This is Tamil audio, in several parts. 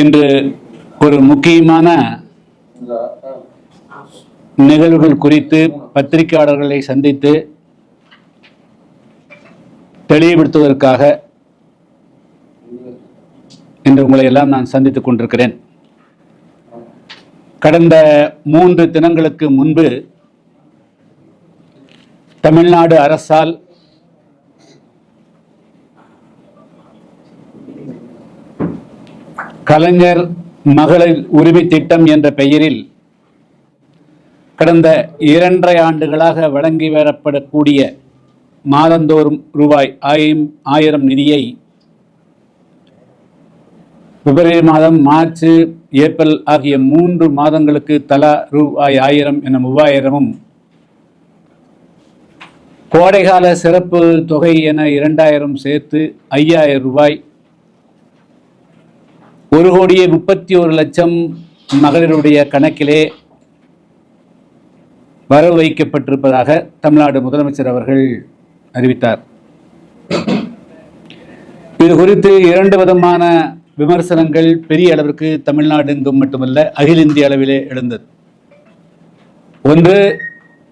இன்று ஒரு முக்கியமான நிகழ்வுகள் குறித்து பத்திரிகையாளர்களை சந்தித்து தெளிவுபடுத்துவதற்காக இன்று உங்களை எல்லாம் நான் சந்தித்துக் கொண்டிருக்கிறேன். கடந்த மூன்று தினங்களுக்கு முன்பு தமிழ்நாடு அரசால் கலைஞர் மகளிர் உரிமை திட்டம் என்ற பெயரில் கடந்த இரண்டரை ஆண்டுகளாக வழங்கி வரப்படக்கூடிய மாதந்தோறும் ரூபாய் ஆயிரம் ஆயிரம் நிதியை பிப்ரவரி மாதம் மார்ச் ஏப்ரல் ஆகிய மூன்று மாதங்களுக்கு தலா ரூபாய் ஆயிரம் என மூவாயிரமும் கோடைகால சிறப்பு தொகை என இரண்டாயிரம் சேர்த்து ஐயாயிரம் ரூபாய் ஒரு கோடியே முப்பத்தி ஒரு லட்சம் மகளிருடைய கணக்கிலே வரவு வைக்கப்பட்டிருப்பதாக தமிழ்நாடு முதலமைச்சர் அவர்கள் அறிவித்தார். இது குறித்து இரண்டு விதமான விமர்சனங்கள் பெரிய அளவிற்கு தமிழ்நாடு எங்கும் மட்டுமல்ல அகில இந்திய அளவிலே எழுந்தது. ஒன்று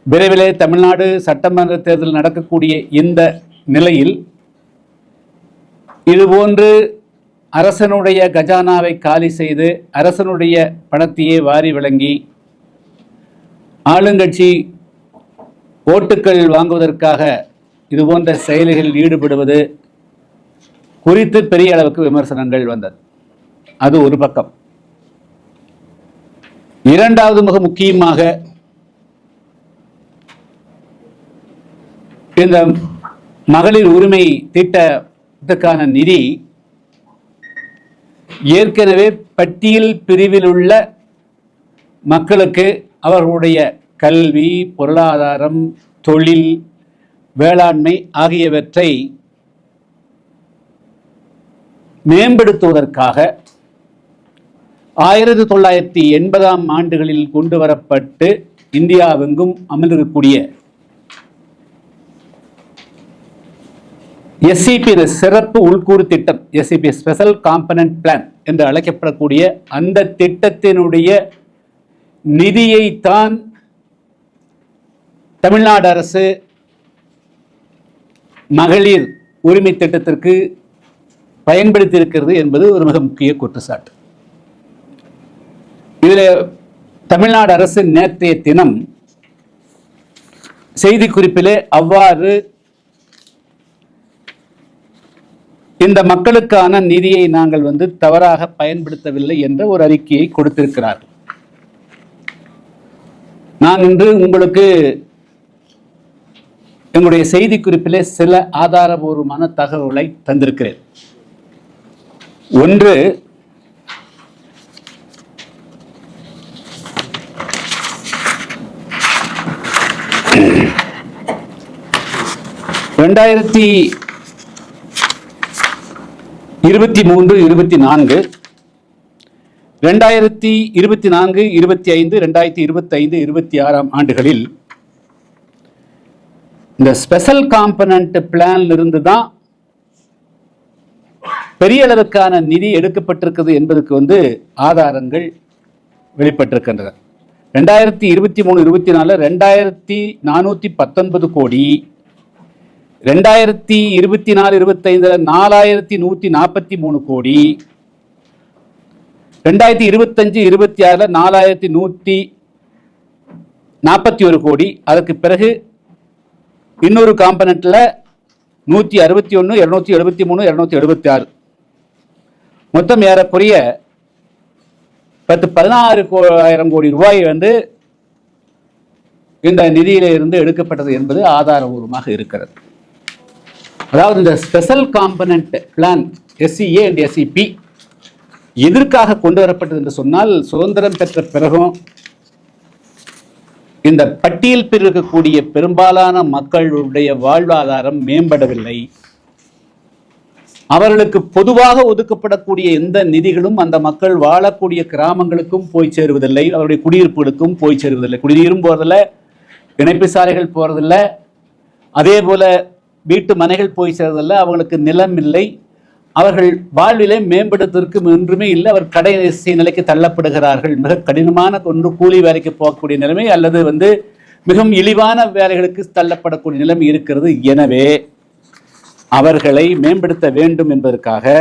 விரைவிலே தமிழ்நாடு சட்டமன்ற தேர்தல் நடக்கக்கூடிய இந்த நிலையில் இதுபோன்று அரசனுடைய கஜானாவை காலி செய்து அரசனுடைய பணத்தையே வாரி வழங்கி ஆளுங்கட்சி ஓட்டுக்கள் வாங்குவதற்காக இதுபோன்ற செயல்களில் ஈடுபடுவது குறித்து பெரிய அளவுக்கு விமர்சனங்கள் வந்தது. அது ஒரு பக்கம். இரண்டாவது மிக முக்கியமாக இந்த மகளிர் உரிமை திட்டத்துக்கான நிதி ஏற்கனவே பட்டியல் பிரிவில் உள்ள மக்களுக்கு அவர்களுடைய கல்வி பொருளாதாரம் தொழில் வேளாண்மை ஆகியவற்றை மேம்படுத்துவதற்காக ஆயிரத்தி தொள்ளாயிரத்தி எண்பதாம் ஆண்டுகளில் கொண்டு வரப்பட்டு இந்தியாவெங்கும் அமர்ந்திருக்கக்கூடிய எஸ்சிபி சிறப்பு உள்கூறு திட்டம் எஸ்சிபி ஸ்பெஷல் காம்பனன்ட் பிளான் என்று அழைக்கப்படக்கூடிய அந்த திட்டத்தினுடைய நிதியைத்தான் தமிழ்நாடு அரசு மகளிர் உரிமை திட்டத்திற்கு பயன்படுத்தியிருக்கிறது என்பது ஒரு மிக முக்கிய குற்றச்சாட்டு. இதில் தமிழ்நாடு அரசு நேற்றைய தினம் செய்திக்குறிப்பிலே அவ்வாறு இந்த மக்களுக்கான நிதியை நாங்கள் வந்து தவறாக பயன்படுத்தவில்லை என்ற ஒரு அறிக்கையை கொடுத்திருக்கிறார். நான் இன்று உங்களுக்கு எங்களுடைய செய்தி குறிப்பிலே சில ஆதாரபூர்வமான தகவல்களை தந்திருக்கிறேன். ஒன்று ரெண்டாயிரத்தி இருபத்தி மூன்று இருபத்தி நான்கு. ரெண்டாயிரத்தி இருபத்தி நான்கு இருபத்தி ஐந்து ரெண்டாயிரத்தி இருபத்தி ஐந்து இருபத்தி ஆறாம் ஆண்டுகளில் இந்த ஸ்பெஷல் காம்பனண்ட் பிளான்ல இருந்து தான் பெரிய அளவுக்கான நிதி எடுக்கப்பட்டிருக்கிறது என்பதற்கு வந்து ஆதாரங்கள் வெளிப்பட்டிருக்கின்றன. ரெண்டாயிரத்தி இருபத்தி மூணு இருபத்தி நாலு ரெண்டாயிரத்தி நானூற்றி பத்தொன்பது கோடி ரெண்டாயிரத்தி இருபத்தி நாலு இருபத்தைந்துல நாலாயிரத்தி நூற்றி நாற்பத்தி மூணு கோடி. ரெண்டாயிரத்தி இருபத்தஞ்சு இருபத்தி ஆறில் நாலாயிரத்தி நூற்றி நாற்பத்தி ஒரு கோடி. அதற்கு பிறகு இன்னொரு காம்பனண்ட்டில் நூற்றி அறுபத்தி ஒன்று இரநூத்தி எழுபத்தி மூணு இரநூத்தி எழுபத்தி ஆறு. மொத்தம் ஏறக்குறைய பத்து பதினாறு கோ ஆயிரம் கோடி ரூபாய் வந்து இந்த நிதியிலிருந்து எடுக்கப்பட்டது என்பது ஆதாரபூர்வமாக இருக்கிறது. அதாவது இந்த special component plan SCA and SCP எதற்காக கொண்டு வரப்பட்டது என்று சொன்னால் சுதந்திரம் பெற்ற பிறகும் இந்த பட்டியல் பிரிவு இருக்கக்கூடிய பெரும்பாலான மக்களுடைய வாழ்வாதாரம் மேம்படவில்லை. அவர்களுக்கு பொதுவாக ஒதுக்கப்படக்கூடிய எந்த நிதிகளும் அந்த மக்கள் வாழக்கூடிய கிராமங்களுக்கும் போய் சேருவதில்லை அவருடைய குடியிருப்புகளுக்கும் போய் சேருவதில்லை. குடிநீரும் போறதில்ல இணைப்பு சாலைகள் போகிறதில்ல அதே போல வீட்டு மனைகள் போய் சேர்றதில்ல அவங்களுக்கு நிலம் இல்லை. அவர்கள் வாழ்விலை மேம்படுத்துவதற்கு ஒன்றுமே இல்லை. அவர் கடைசி நிலைக்கு தள்ளப்படுகிறார்கள். மிக கடினமான ஒன்று கூலி வேலைக்கு போகக்கூடிய நிலைமை அல்லது வந்து மிகவும் இழிவான வேலைகளுக்கு தள்ளப்படக்கூடிய நிலைமை இருக்கிறது. எனவே அவர்களை மேம்படுத்த வேண்டும் என்பதற்காக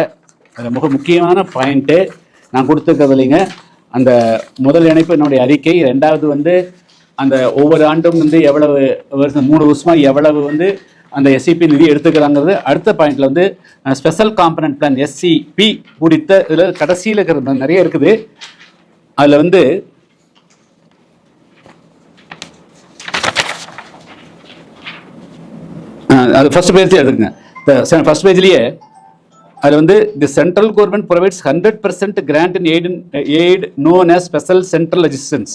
மிக முக்கியமான பாயிண்ட்டு நான் கொடுத்துருக்கிறது இல்லைங்க. அந்த முதல் இணைப்பு என்னுடைய அறிக்கை. ரெண்டாவது வந்து அந்த ஒவ்வொரு ஆண்டும் வந்து எவ்வளவு வருஷம் மூணு வருஷமாக எவ்வளவு வந்து அந்த எஸ்சிபி நிதி எடுத்துக்கிறாங்கிறது அடுத்த பாயிண்ட்ல வந்து ஸ்பெஷல் காம்பனன்ட் பிளான் எஸ்சிபி குறித்த இதில் கடைசியில் இருக்கிறது நிறைய இருக்குது. அதில் வந்து அது ஃபர்ஸ்ட் பேஜ் எடுத்துருங்க ஃபர்ஸ்ட் பேஜ்லேயே அதில் வந்து the central government provides hundred percent grant in aid aid known as special central assistance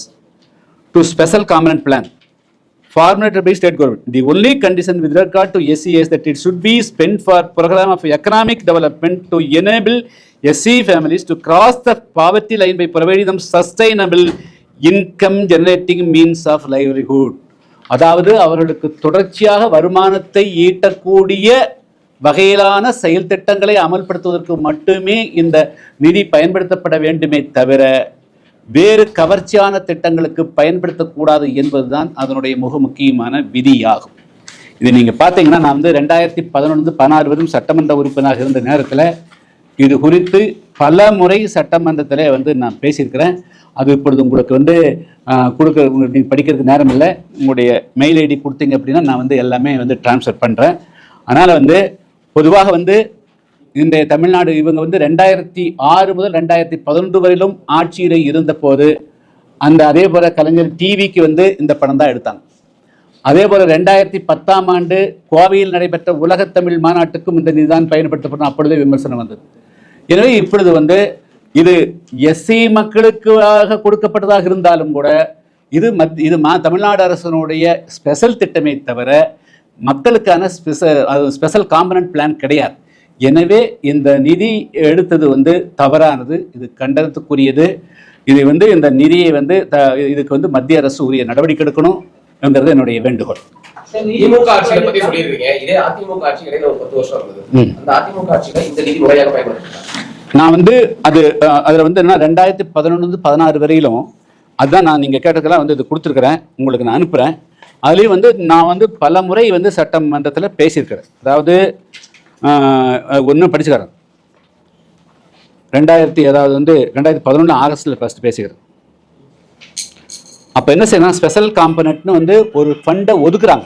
to special component plan formulated by state government. The only condition with regard to SC is that it should be spent for program of economic development to enable SC families to cross the poverty line by providing them sustainable income generating means of livelihood. அதாவது அவர்களுக்கு தொடர்ச்சியாக வருமானத்தை ஈட்டக்கூடிய வகையிலான செயல் திட்டங்களை அமல்படுத்துவதற்கு மட்டுமே இந்த நிதி பயன்படுத்தப்பட வேண்டுமே தவிர வேறு கவர்ச்சியான திட்டங்களுக்கு பயன்படுத்தக்கூடாது என்பதுதான் அதனுடைய மிக முக்கியமான விதியாகும். இது நீங்க பார்த்தீங்கன்னா நான் வந்து ரெண்டாயிரத்தி பதினொன்று பதினாறு வரும் சட்டமன்ற உறுப்பினராக இருந்த நேரத்தில் இது குறித்து பல முறை சட்டமன்றத்தில் வந்து நான் பேசியிருக்கிறேன். அது இப்பொழுது உங்களுக்கு வந்து ஆஹ், கொடுக்க உங்களுக்கு படிக்கிறதுக்கு நேரம் இல்லை. உங்களுடைய மெயில் ஐடி கொடுத்தீங்க அப்படின்னா நான் வந்து எல்லாமே வந்து டிரான்ஸ்ஃபர் பண்ணுறேன் அதனால் வந்து பொதுவாக வந்து இந்த தமிழ்நாடு இவங்க வந்து ரெண்டாயிரத்தி ஆறு முதல் ரெண்டாயிரத்தி பதினொன்று வரையிலும் ஆட்சியில் இருந்தபோது அந்த அதே போல கலைஞர் டிவிக்கு வந்து இந்த படம் தான் எடுத்தாங்க. அதே போல ரெண்டாயிரத்தி பத்தாம் ஆண்டு கோவையில் நடைபெற்ற உலகத்தமிழ் மாநாட்டுக்கும் இந்த நிதிதான் பயன்படுத்தப்படும். அப்பொழுதே விமர்சனம் வந்தது. எனவே இப்பொழுது வந்து இது எஸ்சி மக்களுக்காக கொடுக்கப்பட்டதாக இருந்தாலும் கூட இது மத் இது மா தமிழ்நாடு அரசனுடைய ஸ்பெஷல் திட்டமே தவிர மக்களுக்கான ஸ்பெஷல் அது ஸ்பெஷல் காம்பனன்ட் பிளான் கிடையாது. எனவே இந்த நிதி எடுத்தது வந்து தவறானது. இது கண்டனத்துக்குரியது. இது வந்து இந்த நிதியை வந்து த- இதுக்கு வந்து மத்திய அரசு உரிய நடவடிக்கை எடுக்கணும்ங்கிறது என்னுடைய வேண்டுகோள். திமுக ஆட்சியை பத்தி சொல்லியிருக்கீங்க. இதே அதிமுக ஆட்சி இடையில ஒரு பத்து வருஷம் இருந்தது. ம். அந்த அதிமுக ஆட்சியில இந்த நிதி முறையாக பயன்படுத்தினாங்க நான் வந்து அது அதுல வந்து என்ன ரெண்டாயிரத்தி பதினொன்று பதினாறு வரையிலும் அதுதான் நான் நீங்க கேட்டதுக்கெல்லாம் வந்து இது கொடுத்துருக்குறேன். உங்களுக்கு நான் அனுப்புறேன். அதுலேயும் வந்து நான் வந்து பல முறை வந்து சட்டமன்றத்தில் பேசியிருக்கிறேன். அதாவது ஒன்றும் படிச்சுக்கிறேன். ரெண்டாயிரத்தி அதாவது வந்து ரெண்டாயிரத்தி பதினொன்று ஆகஸ்ட்டில் ஃபஸ்ட்டு பேசிக்கிறேன். அப்போ என்ன செய்யணும் ஸ்பெஷல் காம்பனட்னு வந்து ஒரு ஃபண்டை ஒதுக்குறாங்க.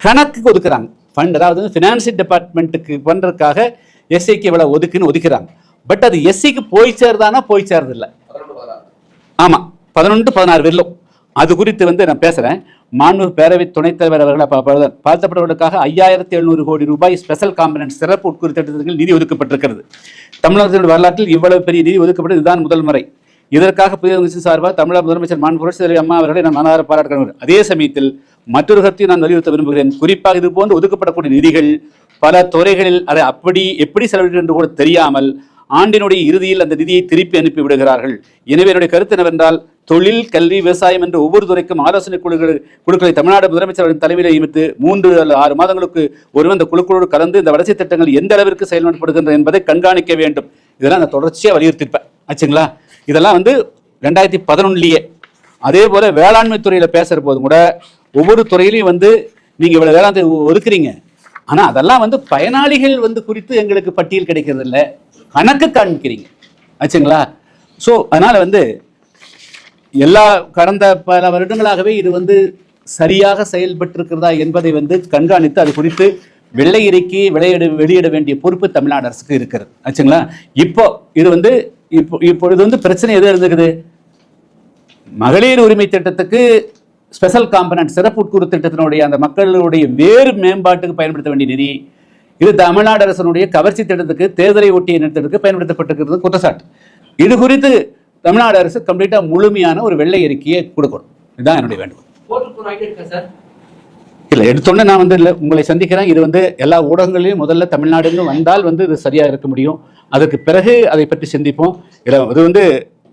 கணக்குக்கு ஒதுக்குறாங்க. ஃபண்ட் அதாவது வந்து ஃபினான்சியல் டிபார்ட்மெண்ட்டுக்கு பண்ணுறதுக்காக எஸ்சிக்கு இவ்வளோ ஒதுக்குன்னு ஒதுக்குறாங்க. பட் அது எஸ்சிக்கு போய் சேருதானா போய் சேர்றதில்ல. ஆமாம் பதினொன்று பதினாறு வெல்லும் அது குறித்து வந்து நான் பேசுகிறேன் மாண்பு பேரவை துணைத் தலைவர் அவர்கள் பாதிக்கப்பட்டவர்களுக்காக ஐயாயிரத்தி எழுநூறு கோடி ரூபாய் ஸ்பெஷல் காம்பனன்ட் சிறப்பு உட்குறி திட்டத்தில் நிதி ஒதுக்கப்பட்டிருக்கிறது. தமிழகத்தின் வரலாற்றில் இவ்வளவு பெரிய நிதி ஒதுக்கப்பட்டது இதுதான் முதல் முறை. இதற்காக புதிய அரசு சார்பாக தமிழக முதலமைச்சர் மாண்பு புரட்சி தலைவர் அம்மா அவர்களை நான் மனதார பாராட்டுகிறேன். அதே சமயத்தில் மற்றொரு கருத்தையும் நான் வலியுறுத்த விரும்புகிறேன். குறிப்பாக இது போன்று ஒதுக்கப்படக்கூடிய நிதிகள் பல துறைகளில் அதை அப்படி எப்படி செலவிட்டு என்று கூட தெரியாமல் ஆண்டினுடைய இறுதியில் அந்த நிதியை திருப்பி அனுப்பி விடுகிறார்கள். எனவே என்னுடைய கருத்து என்னவென்றால் தொழில் கல்வி விவசாயம் என்ற ஒவ்வொரு துறைக்கும் ஆலோசனை குழுக்கள் குழுக்களை தமிழ்நாடு முதலமைச்சர் தலைமையில் நியமித்து மூன்று அல்லது ஆறு மாதங்களுக்கு ஒருவர் அந்த குழுக்களோடு கலந்து இந்த வளர்ச்சி திட்டங்கள் எந்த அளவிற்கு செயல்படுகின்றன என்பதை கண்காணிக்க வேண்டும். இதெல்லாம் நான் தொடர்ச்சியாக வலியுறுத்திருப்பேன் ஆச்சுங்களா? இதெல்லாம் வந்து ரெண்டாயிரத்தி பதினொன்னுலேயே. அதே போல வேளாண்மை துறையில் பேசுகிற போது கூட ஒவ்வொரு துறையிலையும் வந்து நீங்கள் இவ்வளோ வேளாண் ஒதுக்குறீங்க. ஆனால் அதெல்லாம் வந்து பயனாளிகள் வந்து குறித்து எங்களுக்கு பட்டியல் கிடைக்கிறது இல்லை கணக்கு காண்பிக்கிறீங்க ஆச்சுங்களா? ஸோ அதனால் வந்து எல்லா கடந்த பல வருடங்களாகவே இது வந்து சரியாக செயல்பட்டிருக்கிறதா என்பதை வந்து கண்காணித்து அது குறித்து வெள்ளை இறக்கி வெளியிட வெளியிட வேண்டிய பொறுப்பு தமிழ்நாடு அரசுக்கு இருக்கிறது. ஆச்சுங்களா? இப்போ இது வந்து இப்போ இப்போ இது வந்து பிரச்சனை எது இருந்துக்குது மகளிர் உரிமை திட்டத்துக்கு ஸ்பெஷல் காம்பனன்ட் சிறப்பு உட்கூறு திட்டத்தினுடைய அந்த மக்களுடைய வேறு மேம்பாட்டுக்கு பயன்படுத்த வேண்டிய நிதி இது தமிழ்நாடு அரசனுடைய கவர்ச்சி திட்டத்துக்கு தேர்தலை ஒட்டிய நிறுத்தத்துக்கு பயன்படுத்தப்பட்டிருக்கிறது குற்றச்சாட்டு. இது குறித்து தமிழ்நாடு அரசு கம்ப்ளீட்டா முழுமையான ஒரு வெள்ளை அறிக்கையை கொடுக்கணும் இதுதான் என்னுடைய வேண்டுகோள். இல்லை எடுத்தோன்னே நான் வந்து இல்லை உங்களை சந்திக்கிறேன். இது வந்து எல்லா ஊடகங்களிலும் முதல்ல தமிழ்நாடுன்னு வந்தால் வந்து இது சரியாக இருக்க முடியும். அதற்கு பிறகு அதை பற்றி சிந்திப்போம். இல்லை இது வந்து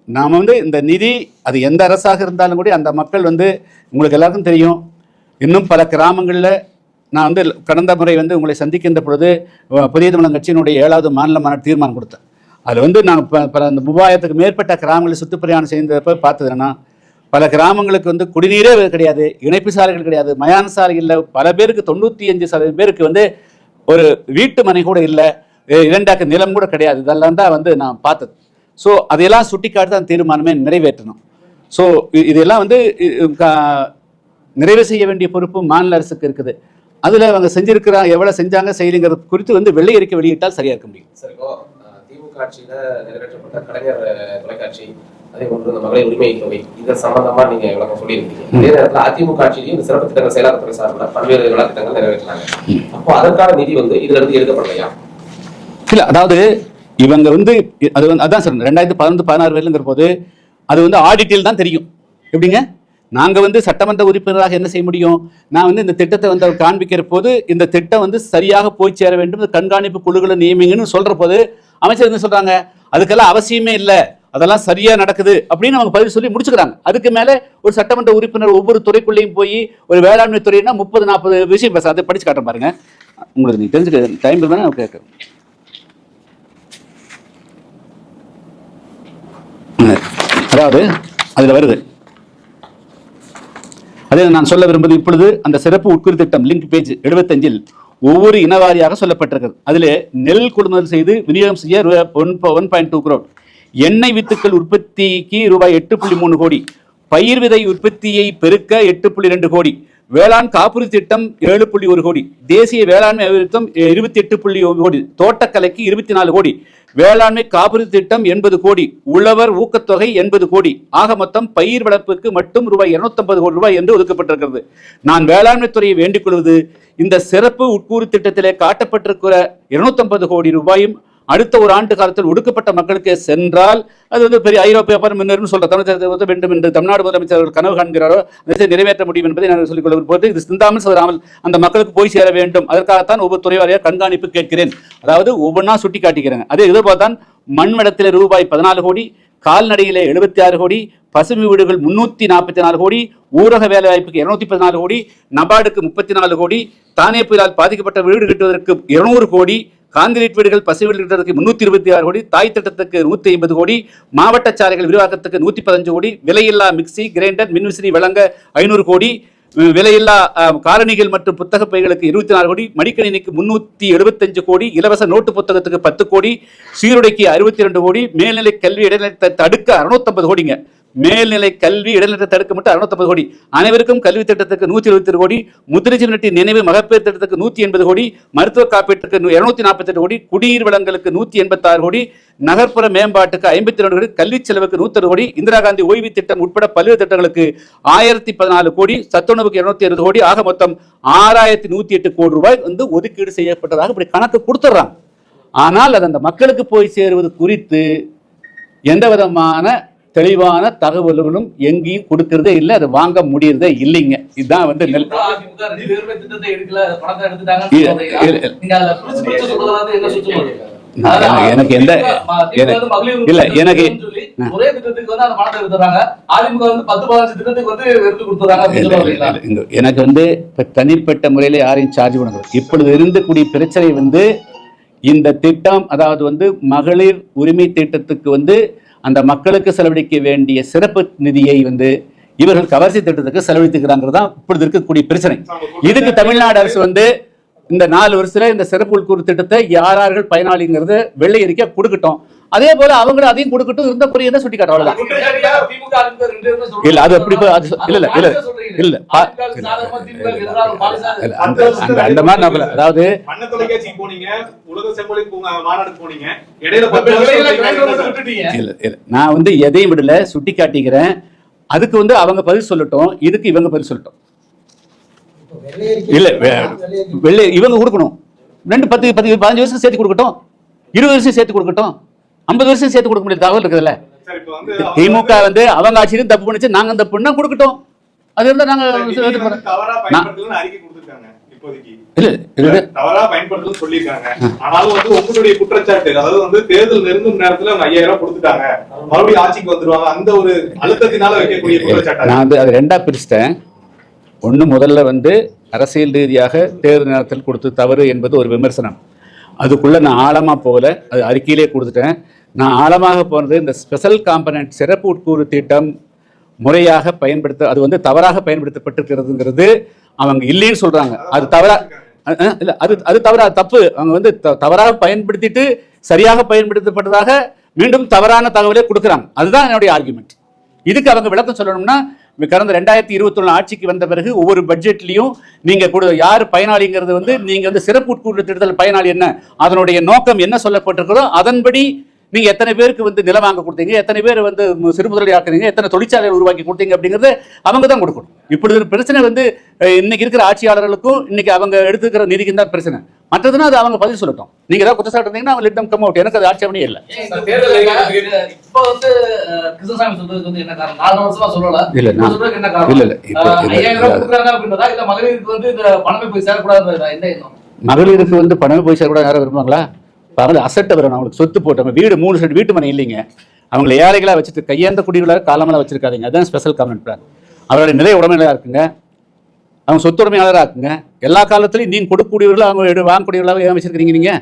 நாம் வந்து இந்த நிதி அது எந்த அரசாக இருந்தாலும் கூட அந்த மக்கள் வந்து உங்களுக்கு எல்லாருக்கும் தெரியும். இன்னும் பல கிராமங்களில் நான் வந்து கடந்த முறை வந்து உங்களை சந்திக்கின்ற பொழுது புதிய தமிழக கட்சியினுடைய ஏழாவது மாநில மாநாடு தீர்மானம் கொடுத்தேன். அது வந்து நாங்கள் ப- பல அந்த மூவாயிரத்துக்கு மேற்பட்ட கிராமங்களை சுற்றுப்பிரயாணம் செய்தப்ப பார்த்தது என்னன்னா பல கிராமங்களுக்கு வந்து குடிநீரே கிடையாது இணைப்பு சாலைகள் கிடையாது மயான சாலை இல்லை பல பேருக்கு தொண்ணூற்றி அஞ்சு சதவீதம் பேருக்கு வந்து ஒரு வீட்டு மனை கூட இல்லை இரண்டாக்கு நிலம் கூட கிடையாது. இதெல்லாம் தான் வந்து நான் பார்த்தது. ஸோ அதையெல்லாம் சுட்டிக்காட்டி தான் தீர்மானமே நிறைவேற்றணும். ஸோ இதெல்லாம் வந்து நிறைவு செய்ய வேண்டிய பொறுப்பு மாநில அரசுக்கு இருக்குது. அதில் அவங்க செஞ்சிருக்கிறா எவ்வளோ செஞ்சாங்க செய்யலைங்கிறது குறித்து வந்து வெள்ளை அறிக்கை வெளியிட்டால் சரியாக இருக்க முடியும். திமுக ஆட்சியில நிறைவேற்றப்பட்ட கலைஞர் தொலைக்காட்சி அதே போன்று இந்த மகளிர் உரிமை தொகை இது சம்பந்தமா நீங்க விளக்கம் சொல்லியிருக்கீங்க. இதே நேரத்தில் அதிமுக ஆட்சியிலையும் இந்த சிறப்பு திட்டங்கள் செயலாக்கத்துறை சார்பில் பல்வேறு நலத்திட்டங்கள் நிறைவேற்றினாங்க. அப்போ அதற்கான நிதி வந்து இதுல இருந்து எடுக்கப்படலையா? இல்லை அதாவது இவங்க வந்து அது வந்து அதான் சார் ரெண்டாயிரத்தி பதினொன்று பதினாறு வரையிலுங்கிற போது அது வந்து ஆடிட்டில் தான் தெரியும். எப்படிங்க? நாங்கள் வந்து சட்டமன்ற உறுப்பினராக என்ன செய்ய முடியும்? நான் வந்து இந்த திட்டத்தை வந்து காண்பிக்கிற போது இந்த திட்டம் வந்து சரியாக போய் சேர வேண்டும் கண்காணிப்பு குழுக்களை நியமிங்கன்னு சொல்ற போது அமைச்சர் என்ன சொல்றாங்க? அதுக்கெல்லாம் அவசியமே இல்லை. அதெல்லாம் சரியா நடக்குது அப்படின்னு அவங்க பதில் சொல்லி முடிச்சுக்கிறாங்க. அதுக்கு மேலே ஒரு சட்டமன்ற உறுப்பினர் ஒவ்வொரு துறைக்குள்ளேயும் போய் ஒரு வேளாண்மை துறைனா முப்பது நாற்பது விஷயம் பேச அதை படிச்சு காட்டுறேன் பாருங்க. உங்களுக்கு நீங்க தெரிஞ்சுக்க டைம் இருந்தால் கேட்க அதாவது அதுல வருது. அதே நான் சொல்ல விரும்புவது இப்பொழுது அந்த சிறப்பு உட்குறி திட்டம் லிங்க் பேஜ் எழுபத்தஞ்சில் ஒவ்வொரு இனவாரியாக சொல்லப்பட்டிருக்கிறது அதில் நெல் கொள்முதல் செய்து விநியோகம் செய்ய one one point two crore. எண்ணெய் வித்துக்கள் உற்பத்திக்கு ரூபாய் எட்டு புள்ளி மூணு கோடி. பயிர் விதை உற்பத்தியை பெருக்க எட்டு புள்ளி ரெண்டு கோடி. வேளாண் காப்புறுதி திட்டம் ஏழு புள்ளி ஒரு கோடி. தேசிய வேளாண்மை அபிவிருத்தம் இருபத்தி எட்டு புள்ளி ஒரு கோடி. தோட்டக்கலைக்கு இருபத்தி நாலு கோடி. வேளாண்மை காப்புறுதி திட்டம் எண்பது கோடி உழவர் ஊக்கத்தொகை எண்பது கோடி ஆக மொத்தம் பயிர் வளர்ப்புக்கு மட்டும் ரூபாய் 250 கோடி ரூபாய் என்று ஒதுக்கப்பட்டிருக்கிறது. நான் வேளாண்மை துறையை வேண்டிக் கொள்வது இந்த சிறப்பு உட்கூறு திட்டத்திலே காட்டப்பட்டிருக்கிற 250 கோடி ரூபாயும் அடுத்த ஒரு ஆண்டு காலத்தில் ஒடுக்கப்பட்ட மக்களுக்கு சென்றால் அது வந்து பெரிய ஐரோப்பிய அப்புறம் முன்னேறும் சொல்ற தமிழகத்தை வந்து வேண்டும் என்று தமிழ்நாடு முதலமைச்சர் அவர்கள் கனவு காண்கிறாரோ அதை நிறைவேற்ற முடியும் என்பதை நான் சொல்லிக் கொள்ள போது இது சிந்தாமல் சொல்லாமல் அந்த மக்களுக்கு போய் சேர வேண்டும். அதற்காகத்தான் ஒவ்வொரு துறை வாரியாக கண்காணிப்பு கேட்கிறேன். அதாவது ஒவ்வொன்றா சுட்டி காட்டுகிறேன் அதே இதுபோல்தான் மண்வளத்திலே ரூபாய் பதினாலு கோடி கால்நடையிலே எழுபத்தி ஆறு கோடி பசுமை வீடுகள் முன்னூத்தி நாற்பத்தி நாலு கோடி ஊரக வேலைவாய்ப்புக்கு இருநூத்தி பதினாலு கோடி நபார்டுக்கு முப்பத்தி நாலு கோடி தானே புயலால் பாதிக்கப்பட்ட வீடு கட்டுவதற்கு இருநூறு கோடி கான்கிரீட் வீடுகள் பசு வீடு கட்டுவதற்கு முன்னூத்தி இருபத்தி ஆறு கோடி தாய் திட்டத்துக்கு நூத்தி ஐம்பது கோடி மாவட்ட சாலைகள் விரிவாக்கத்துக்கு நூத்தி பதினஞ்சு கோடி விலையில்லா மிக்சி கிரைண்டர் மின்விசிறி வழங்க ஐநூறு கோடி விலையில்லா காரணிகள் காலணிகள் மற்றும் புத்தக பைகளுக்கு இருபத்தி நாலு கோடி மடிக்கணினிக்கு முன்னூத்தி எழுபத்தஞ்சு கோடி இலவச நோட்டு புத்தகத்துக்கு பத்து கோடி சீருடைக்கு அறுபத்தி ரெண்டு கோடி மேல்நிலை கல்வி இடைநிலை தடுக்க அறுநூத்தம்பது கோடிங்க. மேல்நிலை கல்வி இடைநிலை தடுக்க மட்டும் அறுநூத்தம்பது கோடி. அனைவருக்கும் கல்வி திட்டத்துக்கு நூத்தி இருபத்தி கோடி. முதிர்ச்சி நட்டி நினைவு மகப்பேறு திட்டத்துக்கு நூத்தி எண்பது கோடி. மருத்துவ காப்பீட்டுக்கு இருநூத்தி நாற்பத்தி எட்டு கோடி. குடிநீர் வளங்களுக்கு நூத்தி எண்பத்தாறு கோடி. நகர்ப்புற மேம்பாட்டுக்கு ஐம்பத்தி ரெண்டு கோடி. கல்வி செலவுக்கு நூத்தறு கோடி. இந்திரா காந்தி ஓய்வு திட்டம் உட்பட பல்வேறு திட்டங்களுக்கு ஆயிரத்தி பதினாலு கோடி. சத்துணவுக்கு இருநூத்தி அறுபது கோடி. ஆக மொத்தம் ஆறாயிரத்தி நூத்தி எட்டு கோடி ரூபாய் வந்து ஒதுக்கீடு செய்யப்பட்டதாக இப்படி கணக்கு கொடுத்துட்றாங்க. ஆனால் அது அந்த மக்களுக்கு போய் சேருவது குறித்து எந்த விதமான தெளிவான தகவல்களும் எங்கேயும் கொடுக்கறதே இல்லை அது வாங்க முடியறதே இல்லைங்க. இதுதான் வந்து நெல் எனக்கு- எந்த- இல்ல, எனக்கு- எனக்கு வந்து இப்ப தனிப்பட்ட முறையில யாரையும் சார்ஜ் பண்ணக்கூடாது. இப்பொழுது இருந்தக்கூடிய பிரச்சனை வந்து இந்த திட்டம் அதாவது வந்து மகளிர் உரிமை திட்டத்துக்கு வந்து அந்த மக்களுக்கு செலவழிக்க வேண்டிய சிறப்பு நிதியை வந்து இவர்கள் கவர்ச்சி திட்டத்துக்கு செலவழித்துக்கிறாங்கிறது தான் இப்பொழுது இருக்கக்கூடிய பிரச்சனை. இதுக்கு தமிழ்நாடு அரசு வந்து இந்த நாலு வருஷத்துல இந்த சிறப்பு உள்கூறு திட்டத்தை யார் யார்கள் பயனாளிங்கிறது வெள்ளை அறிக்கை கொடுக்கட்டும். அதே போல அவங்களும் அதையும் கொடுக்கட்டும் இருந்த குறையை சுட்டி ரெண்டு பேருமே சொல்றாங்க. இல்ல, அது அப்படி இல்ல, இல்ல, இல்ல. இல்ல, அந்த அந்த அந்த மாதிரி நான் சொல்ல- அதாவது. இல்ல இல்ல நான் வந்து எதையும் விடல சுட்டி காட்டிக்கிறேன் அதுக்கு வந்து அவங்க பதில் சொல்லட்டும் இதுக்கு இவங்க பதில் சொல்லட்டும் இல்ல வே- வெள்ளை இவங்க கொடுக்கணும் ரெண்டு பத்து பத்து பதினஞ்சு வருஷம் சேர்த்து கொடுக்கட்டும் இருபது வருஷம் சேர்த்து கொடுக்கட்டும் ஐம்பது வருஷம் சேர்த்து கொடுக்க முடியாது தகவல் இருக்குதுல்ல? திமுக வந்து அவங்க ஆட்சியிலும் தப்பு பண்ணுச்சு நாங்க தப்பு பண்ணா கொடுக்கட்டும். அது இருந்தா நாங்க இல்ல இல்ல. தவறா பயன்படுத்தலன்னு சொல்லியிருக்காங்க. ஆனாலும் வந்து உங்களுடைய குற்றச்சாட்டு அதாவது வந்து தேர்தல் நெருங்கும் நேரத்துல அவங்க ஐயாயிரம் ரூபாய் கொடுத்துட்டாங்க. மறுபடியும் ஆட்சிக்கு வந்துருவாங்க. அந்த ஒரு அழுத்தத்தினால வைக்கக்கூடிய குற்றச்சாட்டு? நான் வந்து அது ரெண்டா பிரிச்சிட்டேன். ஒன்று முதல்ல வந்து அரசியல் ரீதியாக தேர்தல் நேரத்தில் கொடுத்து தவறு என்பது ஒரு விமர்சனம். அதுக்குள்ளே நான் ஆழமாக போகல. அது அறிக்கையிலே கொடுத்துட்டேன். நான் ஆழமாக போனது இந்த ஸ்பெஷல் காம்பனன்ட் சிறப்பு உட்கூறு திட்டம் முறையாக பயன்படுத்த அது வந்து தவறாக பயன்படுத்தப்பட்டிருக்கிறதுங்கிறது அவங்க இல்லைன்னு சொல்கிறாங்க அது தவறா அஹ் அஹ் இல்ல அது அது தவறா தப்பு. அவங்க வந்து தவறாக பயன்படுத்திட்டு சரியாக பயன்படுத்தப்பட்டதாக மீண்டும் தவறான தகவலை கொடுக்குறாங்க. அதுதான் என்னுடைய ஆர்குமெண்ட் இதுக்கு அவங்க விளக்கம் சொல்லணும்னா கடந்த ரெண்டாயிரத்தி இருபத்தொன்னு ஆட்சிக்கு வந்த பிறகு ஒவ்வொரு பட்ஜெட்லையும் நீங்க கொடு யார் பயனாளிங்கிறது வந்து நீங்க வந்து சிறப்பு உட்கூறு திட்டத்தில் பயனாளி என்ன அதனுடைய நோக்கம் என்ன சொல்லப்பட்டிருக்கிறதோ அதன்படி நீங்க எத்தனை பேருக்கு வந்து நிலம் வாங்க கொடுத்தீங்க? எத்தனை பேர் வந்து சிறு முதலீடு ஆக்குறீங்க? எத்தனை தொழிற்சாலைகள் உருவாக்கி கொடுத்தீங்க அப்படிங்கிறது அவங்க தான் கொடுக்கணும். இப்படி ஒரு பிரச்சனை வந்து இன்னைக்கு இருக்கிற ஆட்சியாளர்களுக்கும் இன்னைக்கு அவங்க எடுத்துக்கிற நிதிக்கும் தான் பிரச்சனை. மற்றதுன்னா அது அவங்க பதில் சொல்லட்டும். நீங்க ஏதாவது குற்றச்சாட்டு இருந்தீங்கன்னா அவங்க லிட்டம் கம் அவுட் எனக்கு அது ஆட்சேபனையே இல்லை. இப்ப வந்து கிருஷ்ணசாமி சொல்றதுக்கு வந்து என்ன காரணம்? நாலு வருஷமா சொல்லல. இல்ல, சொல்றதுக்கு என்ன காரணம்? இல்ல, இல்ல, ஐயாயிரம் ரூபாய் இல்ல. கொடுக்குறாங்க அப்படின்றதா? இல்ல மகளிருக்கு வந்து இந்த பணமே போய் எந்த எண்ணம்? மகளிருக்கு வந்து பணமே போய் சேர கூட யாரும் விரும்புவாங்களா? பகல அசட்டை வரணும் அவங்களுக்கு சொத்து போட்டவங்க வீடு மூணு செட் வீட்டு மனை இல்லைங்க. அவங்களை ஏழைகளா வச்சுட்டு கையேந்த குடிகளாக காலமெல்லாம் வச்சிருக்காதீங்க. அதான் ஸ்பெஷல் கவர்மெண்ட் பிளான் அவருடைய நிலை உடமையாக இருக்குங்க. அவங்க சொத்து உடைமையாளராக இருக்குங்க. எல்லா காலத்துலையும் நீங்கள் கொடுக்கக்கூடியவர்களாக அவங்க வாங்கக்கூடியவர்களாக ஏன் வச்சிருக்கீங்க நீங்கள்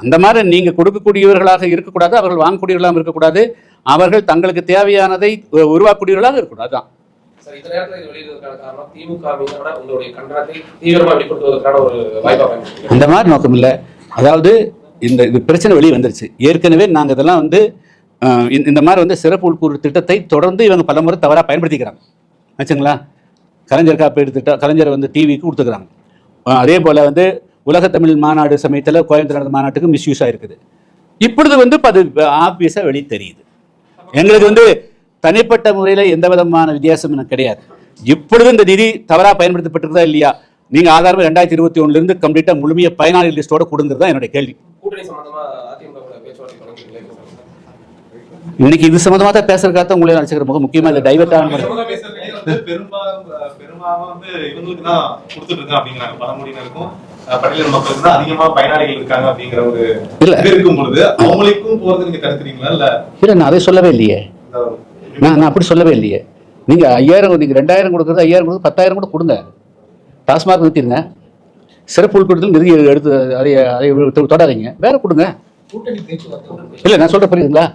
அந்த மாதிரி நீங்கள் கொடுக்கக்கூடியவர்களாக இருக்கக்கூடாது அவர்கள் வாங்கக்கூடியவர்களாக இருக்கக்கூடாது. அவர்கள் தங்களுக்கு தேவையானதை உருவாக்கக்கூடியவர்களாக இருக்கணும் அதுதான் அந்த மாதிரி நோக்கம் இல்லை அதாவது இந்த இது பிரச்சனை வெளியே வந்துருச்சு. ஏற்கனவே நாங்கள் இதெல்லாம் வந்து இந்த- இந்த மாதிரி வந்து சிறப்பு உள்கூறு திட்டத்தை தொடர்ந்து இவங்க பலமுறை தவறாக பயன்படுத்திக்கிறாங்க. ஆச்சுங்களா? கலைஞர் காப்பீடு திட்டம் கலைஞர் வந்து டிவிக்கு கொடுத்துக்கிறாங்க. அதே போல் வந்து உலக தமிழ் மாநாடு சமயத்தில் கோயம்புத்தூர் நடந்த மாநாட்டுக்கு மிஸ்யூஸ் ஆகிருக்குது இப்பொழுது வந்து அது ஆப்வியஸாக வெளி தெரியுது. எங்களுக்கு வந்து தனிப்பட்ட முறையில் எந்த விதமான வித்தியாசம் எனக்கு கிடையாது. இப்பொழுது இந்த நிதி தவறாக பயன்படுத்தப்பட்டிருக்குதா இல்லையா? நீங்கள் ஆதாரம் ரெண்டாயிரத்தி இருபத்தி ஒன்றுலேருந்து கம்ப்ளீட்டாக முழுமையாக பயனாளி லிஸ்ட்டோட கொடுங்கிறது தான் என்னுடைய கேள்வி. இன்னைக்கு இது சம்மந்தமாக தான் பேசுறதுக்காக தான் உங்களை நினச்சிக்கிற மிக முக்கியமாக இல்லை டைவர்ட் ஆன இல்ல. இது இருக்கும் பொழுது அவங்களுக்கும் போறது நீங்க கருத்துறீங்களா இல்ல? இல்லை நான் அதை சொல்லவே இல்லையே. இந்த நான் நான் அப்படி சொல்லவே இல்லையே. நீங்கள் ஐயாயிரம் நீங்கள் ரெண்டாயிரம் கொடுக்குறது ஐயாயிரம் கொடுக்குறது பத்தாயிரம் கூட கொடுங்க. டாஸ்மாக் நிறுத்திடுங்க சிறப்பு உள்கூட்டத்தில் நிதி எடுத்து அதை அதை தொடாதீங்க. வேற கொடுங்க. இல்லை நான் சொல்ற புரியுதுங்களா?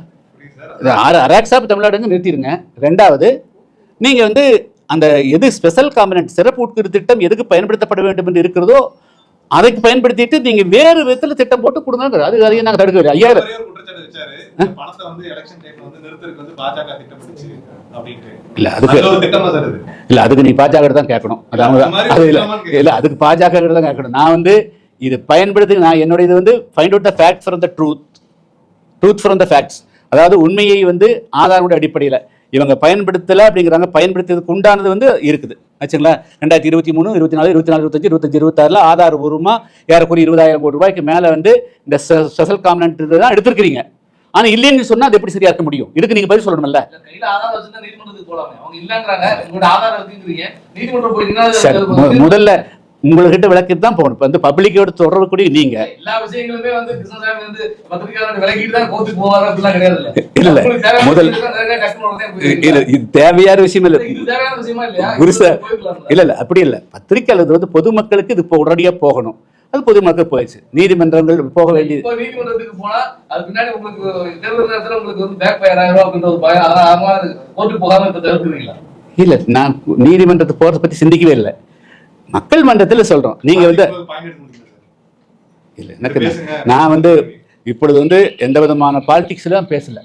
ஆறு அராக்ஸாப் தமிழ்நாடுங்க நிறுத்திடுங்க ரெண்டாவது நீங்கள் வந்து அந்த எது ஸ்பெஷல் காம்பனன்ட் சிறப்பு உட்கூறு திட்டம் எதுக்கு பயன்படுத்தப்பட வேண்டும் என்று இருக்கிறதோ அதுக்கு பயன்படுத்திட்டு நீங்கள் வேறு விதத்தில் திட்டம் போட்டு கொடுங்க அது அதையும் நாங்கள் தடுக்க ஐயாயிரம் இல்லை அதுக்கு இல்ல அதுக்கு நீ பாஜக தான் கேட்கணும். அது அவங்க அது இல்ல. இல்ல அதுக்கு பாஜக தான் கேட்கணும். நான் வந்து இது பயன்படுத்தி நான் என்னோட இது வந்து find out the fact from the truth truth from the facts அதாவது உண்மையை வந்து ஆதாரமுடைய அடிப்படையில். இவங்க பயன்படுத்தலை அப்படிங்கிறாங்க. பயன்படுத்துறதுக்கு உண்டானது வந்து இருக்குது. ஆச்சுங்களா? ரெண்டாயிரத்தி இருபத்தி மூணு இருபத்தி நாலு இருபத்தி நாலு இருபத்தஞ்சு இருபத்தஞ்சு இருபத்தாறில் ஆதாரபூர்வமாக ஏறக்குறைய இருபதாயிரம் கோடி ரூபாய்க்கு மேலே வந்து இந்த ஸ்பெஷல் காம்பனன்ட் தான் எடுத்திருக்கிறீங்க. ஆனால் இல்லைன்னு சொன்னால் அது எப்படி சரியா இருக்க முடியும்? இதுக்கு நீங்கள் பதில் சொல்லணும்ல. முதல்ல உங்கள்கிட்ட விளக்கிட்டு தான் போகணும். இப்போ வந்து பப்ளிக்கோட தொடர்புக்கூடிய நீங்க. எல்லா விஷயங்களுமே வந்து கிருஷ்ணசாமி வந்து பத்திரிகையாளர் விலகிட்டு தான் கோர்ட்டுக்கு போவாரு அப்படிலாம் கிடையாது இல்ல. முதல்- இல்ல. இது தேவையான விஷயம் இல்லை. இல்ல இல்ல அப்படி இல்ல. பத்திரிக்கையாளர் வந்து பொதுமக்களுக்கு இது இப்போ உடனடியாக போகணும். அது பொதுமக்கள் போயிடுச்சு. நீதிமன்றங்கள் போக வேண்டியது. இல்ல நான் நீதிமன்றத்துக்கு போறதை பத்தி சிந்திக்கவே இல்லை. மக்கள் மன்றத்தில் சொல்றோம். நீங்க வந்து இல்ல எனக்கு. நான் வந்து இப்பொழுது வந்து எந்த விதமான பாலிடிக்ஸ்லாம் பேசல.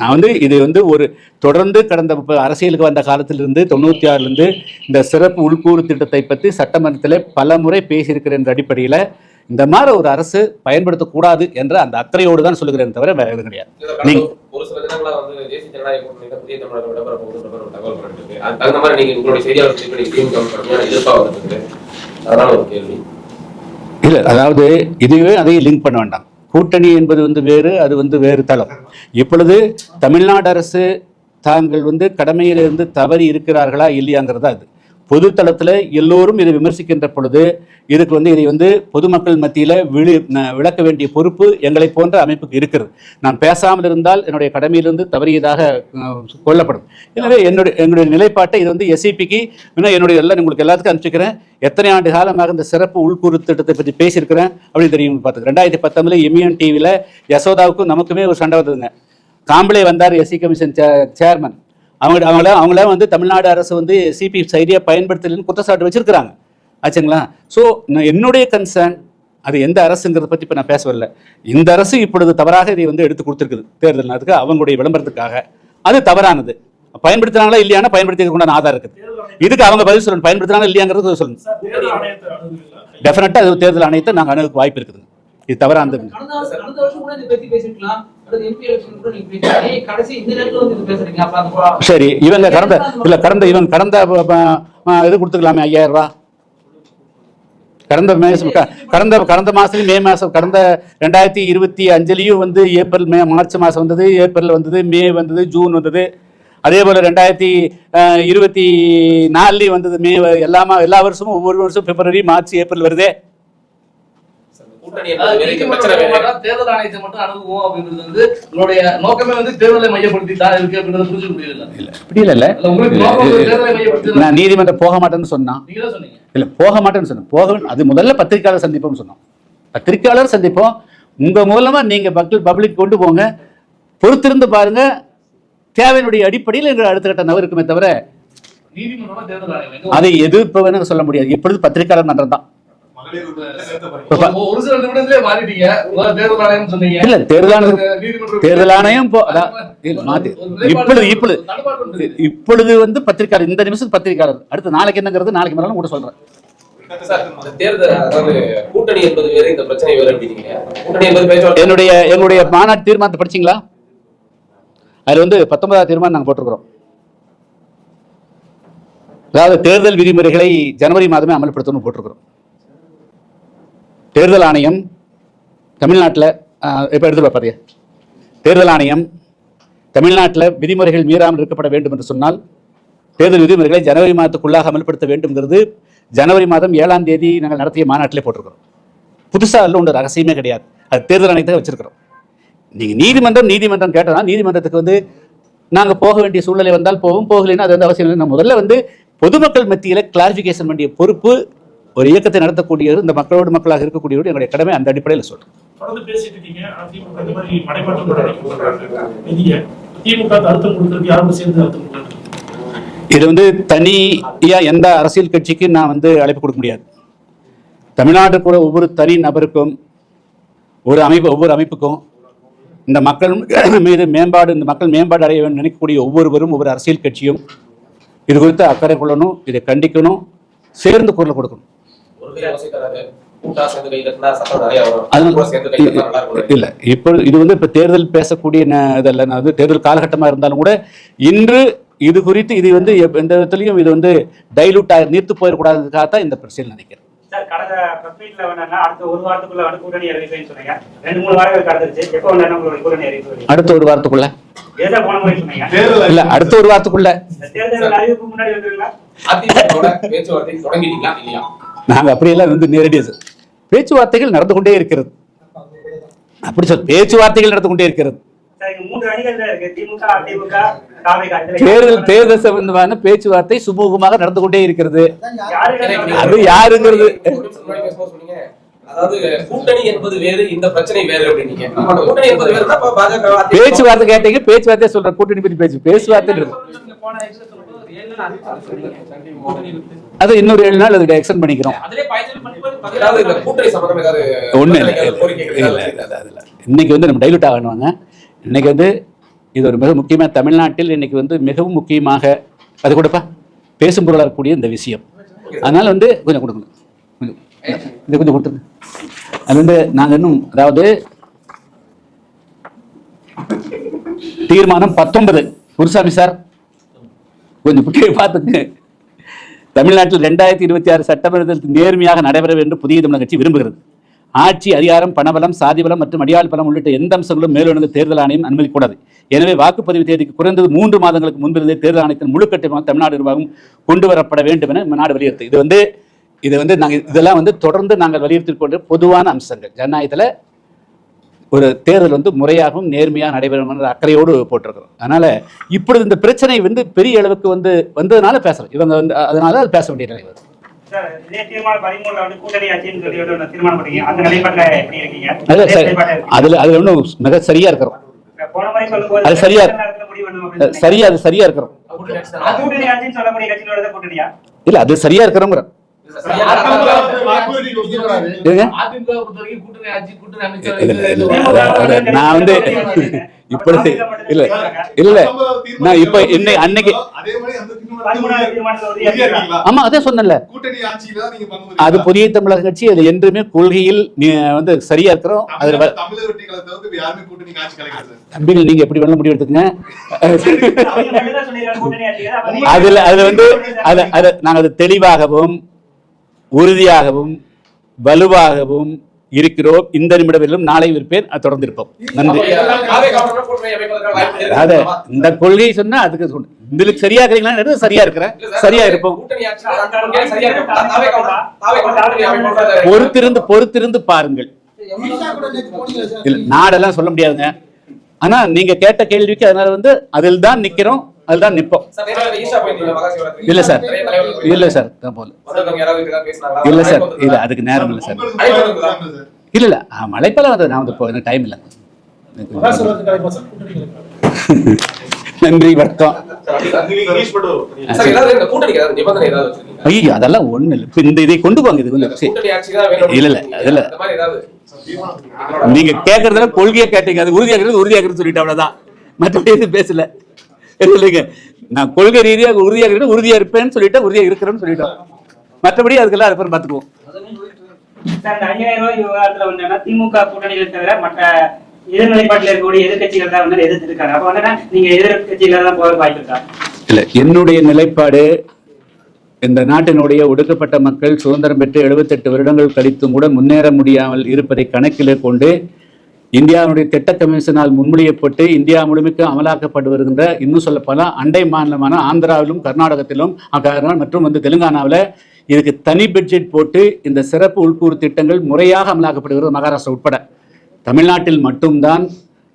நான் வந்து இது வந்து ஒரு தொடர்ந்து கடந்த அரசியலுக்கு வந்த காலத்திலிருந்து தொண்ணூற்றி ஆறுலேருந்து இந்த சிறப்பு உள்கூறு திட்டத்தை பற்றி சட்டமன்றத்தில் பல முறை பேசியிருக்கிறேன் என்ற அடிப்படையில் இந்த மாதிரி ஒரு அரசு பயன்படுத்தக்கூடாது என்ற அந்த அக்கறையோடு தான் சொல்லுகிறேன் தவிர வேற எதுவும் கிடையாது. இதுல கடந்த ஒரு சில தினங்களா வந்து தேசிய ஜனநாயக கூட்டணியில புதிய தமிழகம் விடப்பெற போகுதுன்ற மாதிரி ஒரு தகவல் பண்ணிருக்கு அது தகுந்த மாதிரி நீங்க உங்களுடைய செய்தியாளர் சந்திப்பில் நீங்க திமுக வுக்கு கடுமையான எதிர்ப்பாக வந்திருக்கு. அதனால ஒரு கேள்வி. இல்லை அதாவது இதுவே அதையும் லிங்க் பண்ண வேண்டாம். கூட்டணி என்பது வந்து வேறு அது வந்து வேறு தளம். இப்பொழுது தமிழ்நாடு அரசு தாங்கள் வந்து கடமையிலிருந்து தவறி இருக்கிறார்களா இல்லையாங்கிறதா அது பொதுத்தளத்தில் எல்லோரும் இதை விமர்சிக்கின்ற பொழுது இதுக்கு வந்து இதை வந்து பொதுமக்கள் மத்தியில் விழி விளக்க வேண்டிய பொறுப்பு எங்களை போன்ற அமைப்புக்கு இருக்கிறது. நான் பேசாமல் இருந்தால் என்னுடைய கடமையிலிருந்து தவறியதாக கொள்ளப்படும். எனவே என்னுடைய என்னுடைய நிலைப்பாட்டை இது வந்து எஸ்சிபிக்கு இன்னும் என்னுடைய எல்லாம் உங்களுக்கு எல்லாத்துக்கும் அனுப்பிச்சிக்கிறேன். எத்தனை ஆண்டு காலமாக இந்த சிறப்பு உள்கூறு திட்டத்தை பற்றி பேசியிருக்கிறேன் அப்படின்னு தெரியும் பார்த்துக்கு ரெண்டாயிரத்தி பத்தொன்பதுல எம்இஎன் டிவியில் யசோதாவுக்கும் நமக்குமே ஒரு சண்டை வந்ததுங்க. காம்பளே வந்தார் எஸ்சி கமிஷன் சேர்மன் அவங்க அவங்கள அவங்கள வந்து தமிழ்நாடு அரசு வந்து சிபி சரியாக பயன்படுத்தலைன்னு குற்றச்சாட்டு வச்சிருக்கிறாங்க. ஆச்சுங்களா? ஸோ என்னுடைய கன்சர்ன் அது எந்த அரசுங்கிறத பற்றி இப்போ நான் பேச வரல. இந்த அரசு இப்பொழுது தவறாக இதை வந்து எடுத்து கொடுத்துருக்குது. தேர்தல் அதுக்கு அவங்களுடைய விளம்பரத்துக்காக. அது தவறானது. பயன்படுத்துறாங்களா இல்லையானா பயன்படுத்திக்க உண்டான ஆதாரம் இருக்குது. இதுக்கு அவங்க பதில் சொல்லணும். பயன்படுத்துறாங்களா இல்லையாங்கிறது சொல்லணும்? டெஃபினட்டாக அது தேர்தல் ஆணையத்தை நாங்கள் அணுகுக்கு வாய்ப்பு இருக்குது இது அப்ப அந்த சரி இவங்க கடந்த இல்ல கடந்த இவங்க கடந்த இது கொடுத்துக்கலாமே ஐயாயிரம் ரூபா. கடந்த மே க- கடந்த கடந்த மாசத்துலயும் மே மாசம் கடந்த ரெண்டாயிரத்தி இருபத்தி அஞ்சுலயும் வந்து ஏப்ரல் மே மார்ச் மாசம் வந்தது ஏப்ரல் வந்தது மே வந்தது ஜூன் வந்தது. அதே போல ரெண்டாயிரத்தி இருபத்தி நாலுலயும் வந்தது மே எல்லாமா எல்லா வருஷமும் ஒவ்வொரு வருஷம் பிப்ரவரி மார்ச் ஏப்ரல் வருதே. கூட்டணி என்பது வேறு, இங்க பிரச்சனை நீதிமன்றம் வேறு. மட்டும் தேர்தல் ஆணையத்தை மட்டும் அணுகுவோம் அப்படின்றது வந்து உங்களுடைய நோக்கமே வந்து தேர்தலை மையப்படுத்தி தான் இருக்கு அப்படின்றத புரிஞ்சுக்க முடியல அப்படி இல்ல இல்ல, உங்களுக்கு நோக்கம் வந்து தேர்தலை மையப்படுத்தி நான் நீதிமன்றம் போக மாட்டேன்னு சொன்னான் நீங்க தான் சொன்னீங்க. இல்ல போக மாட்டேன்னு சொன்னேன். போக அது முதல்ல பத்திரிக்கையாளர் சந்திப்போம்னு சொன்னோம். பத்திரிக்கையாளர் சந்திப்போம். உங்க மூலமா நீங்க மக்கள் பப்ளிக் கொண்டு போங்க. பொறுத்திருந்து பாருங்க. தேவையினுடைய அடிப்படையில் எங்க அடுத்த கட்ட நகருக்குமே தவிர அதை எதிர்ப்பவன்னு சொல்ல முடியாது. எப்பொழுது பத்திரிக்கையாளர் மன்றம் தான். தேர்தல் ஆணையம் சொன்னீங்க. இல்ல தேர்தல் ஆணையம் நீதிமன்றம் தேர்தல் ஆணையம் போ- அதான் இல்ல, மாத்தி ஒரு நிலைப்பாடு- இப்பொழுது இப்பொழுது வந்து பத்திரிக்கையாளர் இந்த நிமிஷம் பத்திரிக்கையாளர் அடுத்து நாளைக்கு என்னங்கிறது நாளைக்கு மேலும் கூட சொல்றேன். சார், இந்த தேர்தல் அதாவது கூட்டணி என்பது வேறு இந்த பிரச்சனை வேறு அப்படின்னீங்க கூட்டணி என்பது பேச்சுவார்த்தை. என்னுடைய எங்களுடைய மாநாட்டு தீர்மானத்தை படிச்சீங்களா? அதுல வந்து பத்தொன்பதாவது தீர்மானம் நாங்க போட்டிருக்கிறோம். அதாவது தேர்தல் விதிமுறைகளை ஜனவரி மாதமே அமல்படுத்தணும்னு போட்டிருக்கிறோம். தேர்தல் ஆணையம் தமிழ்நாட்டில் இப்போ எடுத்து பாருங்க தேர்தல் ஆணையம் தமிழ்நாட்டில் விதிமுறைகள் மீறாமல் இருக்கப்பட வேண்டும் என்று சொன்னால் தேர்தல் விதிமுறைகளை ஜனவரி மாதத்துக்குள்ளாக அமல்படுத்த வேண்டும்ங்கிறது ஜனவரி மாதம் ஏழாம் தேதி நாங்கள் நடத்திய மாநாட்டிலே போட்டிருக்கிறோம். புதுசாக அதில் ஒன்று ரகசியமே கிடையாது. அது தேர்தல் ஆணையத்தை வச்சிருக்கிறோம். நீங்கள் நீதிமன்றம் நீதிமன்றம் கேட்டதால் நீதிமன்றத்துக்கு வந்து நாங்கள் போக வேண்டிய சூழ்நிலை வந்தால் போவோம் போகலைன்னா அது வந்து அவசியம் நம்ம முதல்ல வந்து பொதுமக்கள் மத்தியில் கிளாரிஃபிகேஷன் வேண்டிய பொறுப்பு ஒரு இயக்கத்தை நடத்தக்கூடியவர் இந்த மக்களோடு மக்களாக இருக்கக்கூடியவர் எங்களுடைய கடமை அந்த அடிப்படையில் கொடுக்கறது இது வந்து தனியா எந்த அரசியல் கட்சிக்கு நான் வந்து அழைப்பு கொடுக்க முடியாது. தமிழ்நாட்டில் கூட ஒவ்வொரு தனி நபருக்கும் ஒரு அமைப்பு ஒவ்வொரு அமைப்புக்கும் இந்த மக்கள் மீது மேம்பாடு இந்த மக்கள் மேம்பாடு அடைய நினைக்கக்கூடிய ஒவ்வொருவரும் ஒவ்வொரு அரசியல் கட்சியும் இது குறித்து அக்கறை கொள்ளணும் இதை கண்டிக்கணும் சேர்ந்து குரல் கொடுக்கணும். இல்ல. இப்போ இது வந்து இப்ப தேர்தல் பேசக்கூடிய ந- இதல்ல நான் வந்து தேர்தல் காலகட்டமா இருந்தாலும் கூட இன்று இது குறித்து இது வந்து எந்த விதத்திலையும் இது வந்து டைலூட் ஆகி நீர்த்து போயிடக்கூடாதுக்காக தான் இந்த பிரச்சனை நினைக்கிறேன் சார் கடந்த பிரஸ் மீட்ல வேணா அடுத்த ஒரு வாரத்துக்குள்ள வந்து கூட்டணி அறிவிப்பேன்னு சொன்னீங்க. ரெண்டு மூணு வாரங்கள் கடந்துருச்சு. எப்போ வேணா உங்களுடைய கூட்டணி அறிவிப்பு? அடுத்த ஒரு வாரத்துக்குள்ள? இல்ல அடுத்த ஒரு வாரத்துக்குள்ள. நாங்க அப்படியெல்லாம் வந்து நேரடியாக பேச்சுவார்த்தைகள் நடந்து கொண்டே இருக்கிறது. அப்படி சொல் பேச்சுவார்த்தைகள் நடந்து கொண்டே இருக்கிறது. தேர்தல் தேர்தல் சம்பந்தமான பேச்சுவார்த்தை சுமூகமாக நடந்து கொண்டே இருக்கிறது. அது யாருங்கிறது? பேச்சுவார்த்தை கேட்டீங்க பேச்சுவார்த்தை சொல்றேன். கூட்டணி பத்தி பேச்சு பேச்சுவார்த்தை அது இன்னொரு ஏழு நாள் அதுக்கு எக்ஸ்டெண்ட் பண்ணிக்கிறோம். ஒண்ணு இல்ல. இன்னைக்கு வந்து நம்ம டைலூட் ஆகணுவாங்க. இன்னைக்கு வந்து இது ஒரு மிக முக்கியமாக தமிழ்நாட்டில் இன்னைக்கு வந்து மிகவும் முக்கியமாக அது கூடப்பா? பேசும் பொருளாக இருக்கக்கூடிய இந்த விஷயம். அதனால வந்து கொஞ்சம் கொடுக்கணும் கொஞ்சம் இது கொஞ்சம் கொடுத்துருங்க அது வந்து நாங்கள் இன்னும் அதாவது தீர்மானம் பத்தொன்பது. குருசாமி சார் கொஞ்சம் முக்கிய பார்த்துங்க. தமிழ்நாட்டில் ரெண்டாயிரத்தி இருபத்தி ஆறு சட்டமன்றத்தில் நேர்மையாக நடைபெற வேண்டும் புதிய தமிழக கட்சி விரும்புகிறது. ஆட்சி அதிகாரம் பணபலம் சாதிபலம் மற்றும் அடியாள் பலம் உள்ளிட்ட எந்த அம்சங்களும் மேலொழுங்கு தேர்தல் ஆணையம் அனுமதிக்கூடாது எனவே வாக்குப்பதிவு தேதிக்கு குறைந்தது மூன்று மாதங்களுக்கு முன்பிருந்தே தேர்தல் ஆணையத்தின் முழு தமிழ்நாடு நிர்வாகம் கொண்டு வரப்பட வேண்டும் என நாடு வலியுறுத்து. இது வந்து இது வந்து நாங்கள் இதெல்லாம் வந்து தொடர்ந்து நாங்கள் வலியுறுத்தி கொண்டு பொதுவான அம்சங்கள். ஜனநாயகத்தில் ஒரு தேர்தல் வந்து முறையாகவும் நேர்மையாக நடைபெறும் என்ற அக்கறையோடு போட்டிருக்கிறோம். அதனால் இப்பொழுது இந்த பிரச்சனை வந்து பெரிய அளவுக்கு வந்து வந்ததுனால பேசுகிறோம் இவங்க வந்து அதனால பேச வேண்டிய நிலை வருது அதுல அதுல இன்னும் மிக சரியா இருக்கிறோம். அது சரியா-. சரியா அது சரியா இருக்கிறோம். இல்ல அது சரியா இருக்கிறோங்கிற அது- அது நான் வந்து இப்பொழுது இல்ல இல்ல நான் இப்ப இன்னை அன்னைக்கு அதே? ஆமா அதே நீங்க பங்கு அது புதிய தமிழக கட்சி அது என்றுமே கொள்கையில் நீ வந்து சரியா இருக்கிறோம். அதுல தம்பிகள் நீங்க எப்படி வேணாலும் முடிவு எடுத்துக்கங்க. நீங்க- அதுல அதுல வந்து அது அது நாங்கள் அது தெளிவாகவும் உறுதியாகவும் வலுவாகவும் இருக்கிறோம். இந்த நிமிடத்திலும் நாளை இருப்பேன். அது தொடர்ந்து இருப்போம் நன்றி. அதாவது இந்த கொள்கை சொன்னா அதுக்கு சொன்ன இதுக்கு சரியா இருக்கிறீங்களா சரியா இருக்கிறேன். சரியா இருப்போம். பொறுத்திருந்து பொறுத்திருந்து பாருங்கள். நாடெல்லாம் சொல்ல முடியாதுங்க. ஆனா நீங்க கேட்ட கேள்விக்கு அதனால வந்து அதில் தான் நிக்கிறோம். அதில் தான் மகாசிவராத்திரி. இல்ல சார். இல்ல சார் பேசினாங்களா? இல்ல சார் இல்ல? அதுக்கு நேரம் இல்லை சார். இல்ல இல்ல ஆ, மலைப்பால வந்து நான் வந்து இப்போ எனக்கு டைம் இல்லை நன்றி வணக்கம்? ஐயோ அதெல்லாம் ஒண்ணு இல்லை இப்போ இந்த இதை கொண்டு போங்க இது. இல்ல, இல்ல, இல்ல. அந்த மாதிரி ஏதாவது நீங்க கேட்கறதுல கொள்கையை கேட்டீங்க அது உறுதியாகிறது உறுதியாகிறது சொல்லிட்டு அவ்வளவுதான் மற்றபடி எதுவும் பேசல இல்லைங்க. நான் கொள்கை ரீதியாக உறுதியாக இருக்கிறேன் உறுதியா இருப்பேன்னு சொல்லிட்டு உறுதியா இருக்கிறேன்னு சொல்லிட்டோம். மற்றபடி அதுக்கெல்லாம் அப்புறம் பார்த்துக்குவோம். திமுக கூட்டணிகள் தவிர மற்ற எதிர்நிலைப்பாட்டில் இருக்கக்கூடிய எதிர்க்கட்சிகள் தான் வந்து எதிர்த்து இருக்காங்க அப்ப வந்து என்ன, நீங்க எதிர்க்கட்சியில தான் போக வாய்ப்பு இருக்கா? இல்ல என்னுடைய நிலைப்பாடு இந்த நாட்டினுடைய ஒடுக்கப்பட்ட மக்கள் சுதந்திரம் பெற்று 78 வருடங்கள் கழித்தும் கூட முன்னேற முடியாமல் இருப்பதை கணக்கிலே கொண்டு இந்தியாவுடைய திட்ட கமிஷனால் முன்மொழியப்பட்டு இந்தியா முழுமைக்கு அமலாக்கப்பட்டு வருகின்ற இன்னும் சொல்லப்போனால் அண்டை மாநிலமான ஆந்திராவிலும் கர்நாடகத்திலும் மற்றும் வந்து தெலுங்கானாவில் இதுக்கு தனி பட்ஜெட் போட்டு இந்த சிறப்பு உள்கூறு திட்டங்கள் முறையாக அமலாக்கப்படுகிறது மகாராஷ்டிரா உட்பட. தமிழ்நாட்டில் மட்டும்தான்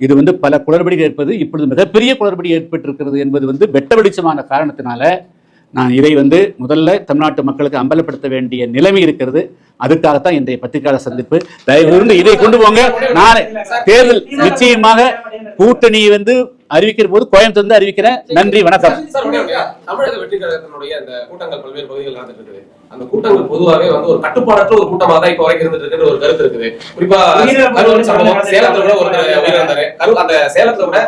இது வந்து பல குளறுபடிகள் ஏற்பது இப்பொழுது மிகப்பெரிய குளறுபடி ஏற்பட்டிருக்கிறது என்பது வந்து வெட்ட வெளிச்சமான காரணத்தினால நான் இதை வந்து முதல்ல தமிழ்நாட்டு மக்களுக்கு அம்பலப்படுத்த வேண்டிய நிலைமை இருக்கிறது. அதுக்காகத்தான் இன்றைய பத்திரிகையாளர் சந்திப்பு. தயவுருந்து இதை கொண்டு போங்க. நாளை தேர்தல் நிச்சயமாக கூட்டணி வந்து அறிவிக்கிற போது கோயம்புத்தூர் வந்து அறிவிக்கிறேன். நன்றி வணக்கம். தமிழக வெற்றி கழகத்தினுடைய அந்த கூட்டங்கள் பல்வேறு பகுதிகள் நடந்துட்டு இருக்குது. அந்த கூட்டங்கள் பொதுவாகவே வந்து ஒரு கட்டுப்பாடற்ற ஒரு கூட்டமாக தான் இப்ப வரைக்கும் இருந்துட்டு ஒரு கருத்து இருக்குது. குறிப்பா உயிரிழப்பு கரூர் சம்பவம் சேலத்துல கூட ஒரு உயிரிழந்தாரு. கரூர் அந்த சேலத்துல கூட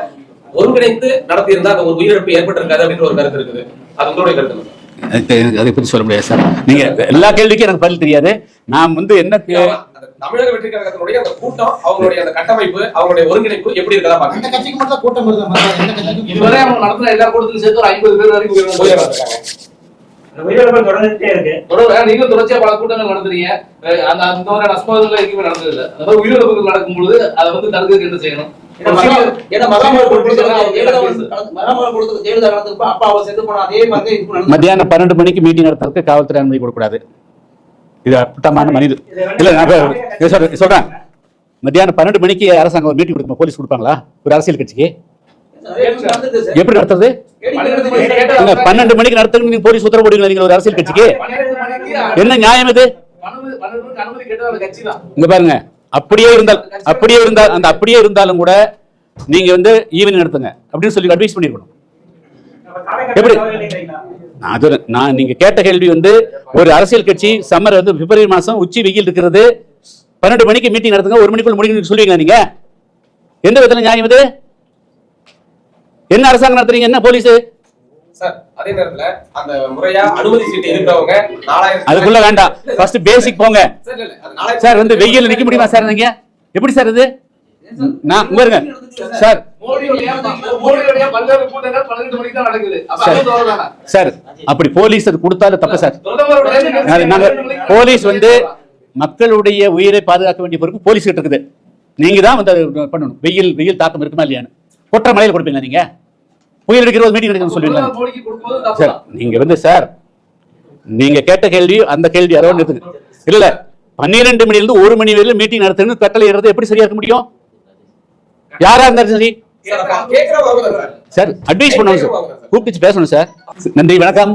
ஒருங்கிணைந்து நடத்தியிருந்தா அந்த ஒரு உயிரிழப்பு ஏற்பட்டிருக்காது அப்படின்ற ஒரு கருத்து இருக்குது. அது உங்களுடைய கருத்து அதை பற்றி சொல்ல முடியாது சார். நீங்க எல்லா கேள்விக்கும் எனக்கு பதில் தெரியாது. நான் வந்து என்ன தமிழக வெற்றி கழகத்தினுடைய அந்த கூட்டம் அவங்களுடைய அந்த கட்டமைப்பு அவங்களுடைய ஒருங்கிணைப்பு எப்படி இருக்கதா பாருங்க. அந்த கட்சிக்கு மட்டும் கூட்டம் வருது இதுவரை அவங்க நடத்துன எல்லா கூட்டத்திலும் சேர்த்து ஒரு ஐம்பது பேர் வரைக்கும் தொடர்ந்துட்டே இருக்கு. தொடர்ந்து நீங்களும் தொடர்ச்சியா பல கூட்டங்கள் நடத்துறீங்க? அந்த அந்த மாதிரி நஷ்டங்கள் எங்கேயுமே நடந்தது இல்லை அந்த மாதிரி உயிரிழப்புகள் நடக்கும் பொழுது அதை வந்து தடுக்கிறதுக்கு என்ன செய்யணும்? மத்தியானம் பன்னெண்டு மணிக்கு மீட்டிங் நடத்துறதுக்கு காவல்துறை அனுமதி கொடுக்கக்கூடாது. இது அப்பட்டமான மனித இல்ல நான் சொல்றேன் சொல்றேன். மத்தியானம் பன்னெண்டு மணிக்கு அரசாங்கம் ஒரு மீட்டிங் கொடுக்கும்? போலீஸ் கொடுப்பாங்களா? ஒரு அரசியல் கட்சிக்கு. எப்படி நடத்துறது? பன்னெண்டு மணிக்கு நடத்துறது நீங்க போலீஸ் உத்தரவு போடுவீங்களா நீங்க ஒரு அரசியல் கட்சிக்கு? என்ன நியாயம் இது? இங்க பாருங்க. அப்படியே இருந்தால் அப்படியே இருந்தால் அந்த அப்படியே இருந்தாலும் கூட நீங்க வந்து ஈவினிங் நடத்துங்க அப்படின்னு சொல்லி அட்வைஸ் பண்ணிருக்கணும். எப்படி? நான் அது நான் நீங்க கேட்ட கேள்வி வந்து ஒரு அரசியல் கட்சி சம்மர் வந்து பிப்ரவரி மாசம் உச்சி வெயில் இருக்கிறது பன்னெண்டு மணிக்கு மீட்டிங் நடத்துங்க ஒரு மணிக்குள்ள முடிக்கணும்னு சொல்லுவீங்க நீங்க? எந்த விதத்துல நியாயம் இது? என்ன அரசாங்கம் நடத்துறீங்க? என்ன போலீஸ்? அதே நேரத்துல அந்த முறையா அனுமதி சீட்டு இருக்கிறவங்க நாலாயிரம் அதுக்குள்ள வேண்டாம். ஃபர்ஸ்ட் பேசிக் போங்க. சார் வந்து வெயில்ல நிக்க முடியுமா சார் நீங்க? எப்படி சார் இது? நான் பாருங்க. சார் சரி. அப்படி போலீஸ் அது கொடுத்தாலும் தப்பு சார் நாங்க போலீஸ் வந்து மக்களுடைய உயிரை பாதுகாக்க வேண்டிய பொறுப்பு போலீஸ் கிட்ட இருக்குது. நீங்க தான் வந்து பண்ணணும். வெயில் வெயில் தாக்கம் இருக்குமா இல்லையான்னு. கொற்ற மலையில் கொடுப்பீங்களா நீங்க? புயல் அடிக்கிற மீட்டிங் எடுக்கணும்னு தப்பு சார் தான். நீங்க வந்து சார் நீங்க கேட்ட கேள்வி அந்த கேள்வி அதோட இருக்குது இல்ல பன்னிரெண்டு மணில இருந்து ஒரு மணி வரையிலும் மீட்டிங் நடத்தணும் கட்டளை இடுறது எப்படி சரியா இருக்க முடியும்? யாரா இருந்தாலும் சரி. சார், அட்வைஸ் பண்ணணும் சார். கூப்பிட்டு பேசணும் சார். நன்றி வணக்கம்.